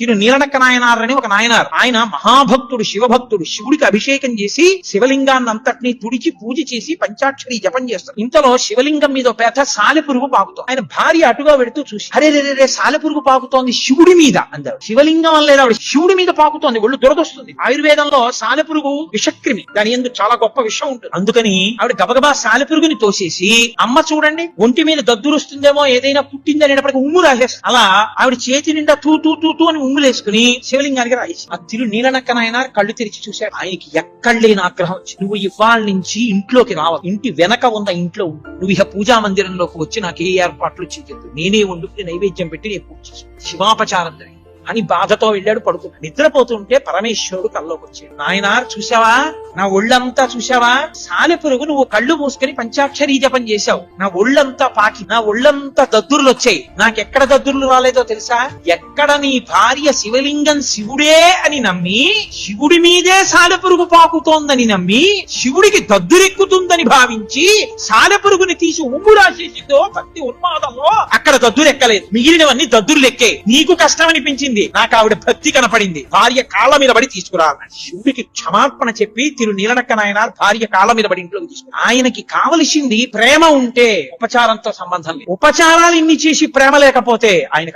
తిరు నీలనక్క నాయనార్ అని ఒక నాయనార్. ఆయన మహాభక్తుడు శివభక్తుడు. శివుడికి అభిషేకం చేసి శివలింగాన్ని అంతటిని తుడిచి పూజ చేసి పంచాక్షరి జపం చేస్తారు. ఇంతలో శివలింగం మీద పేద పెద్ద సాలెపురుగు పాకుతోంది. ఆయన భార్య అటుగా వెడుతూ చూసి అరే రే రే, సాలెపురుగు పాకుతోంది శివుడి మీద అందరు శివలింగం వల్ల లేదా ఆవిడ శివుడి మీద పాకుతోంది. ఒళ్ళు దురదొస్తుంది. ఆయుర్వేదంలో సాలెపురుగు విషక్రిమి. దాని ఎందుకు చాలా గొప్ప విషయం ఉంటుంది. అందుకని ఆవిడ గబగబా సాలెపురుగుని తోసేసి అమ్మ చూడండి ఒంటి మీద దద్దురుస్తుందేమో ఏదైనా పుట్టింది ఉమ్ము రాసేసి అలా ఆవిడ చేతి నిండా తూ తూ తూ తూ అని ఉంగులేసుకుని శివలింగానికి రాయించి ఆ తిరు నీలనక్కనైనా కళ్ళు తెరిచి చూశాడు. ఆయనకి ఎక్కడ లేని ఆగ్రహం నువ్వు ఇవాళ నుంచి ఇంట్లోకి రావ ఇంటి వెనక ఉన్న ఇంట్లో ఉండు. నువ్వు ఇక పూజా మందిరంలోకి వచ్చి నాకు ఏ ఏర్పాట్లు చేయొద్దు. నేనే వండుకుని నైవేద్యం పెట్టి నేను పూజ శివాపచారం జరిగింది. అని బాధతో వెళ్ళాడు పడుకున్నాడు. నిద్రపోతుంటే పరమేశ్వరుడు కల్లోకి వచ్చాడు. నాయనార్ చూసావా నా ఒళ్ళంతా చూసావా సాలెపురుగు నువ్వు కళ్ళు మూసుకొని పంచాక్షరి జపం చేశావు. నా ఒళ్ళంతా పాకి నా ఒళ్ళంతా దద్దుర్లు వచ్చాయి. నాకెక్కడ దద్దుర్లు రాలేదో తెలుసా? ఎక్కడ నీ భార్య శివలింగం శివుడే అని నమ్మి శివుడి మీదే సాలెపురుగు పాకుతోందని నమ్మి శివుడికి దద్దురెక్కుతుందని భావించి సాలెపురుగుని తీసి ఉమ్ము రాసేసిందో భక్తి ఉన్మాదంలో అక్కడ దద్దురెక్కలేదు. మిగిలినవన్నీ దద్దుర్లు ఎక్కే నీకు కష్టం అనిపించింది నాకు ఆవిడ భక్తి కనపడింది. భార్య కాళ్ళ మీద పడి తీసుకురావాలి. శివుడికి క్షమాపణ చెప్పి తిరు నీలనక్క నాయన భార్య కాళ్ళ మీద పడి ఇంట్లోకి తీసుకు ఆయనకి కావలసింది ప్రేమ ఉంటే ఉపచారంతో సంబంధం లేదు. ఉపచారాలు ఇన్ని చేసి ప్రేమ లేకపోతే ఆయనకు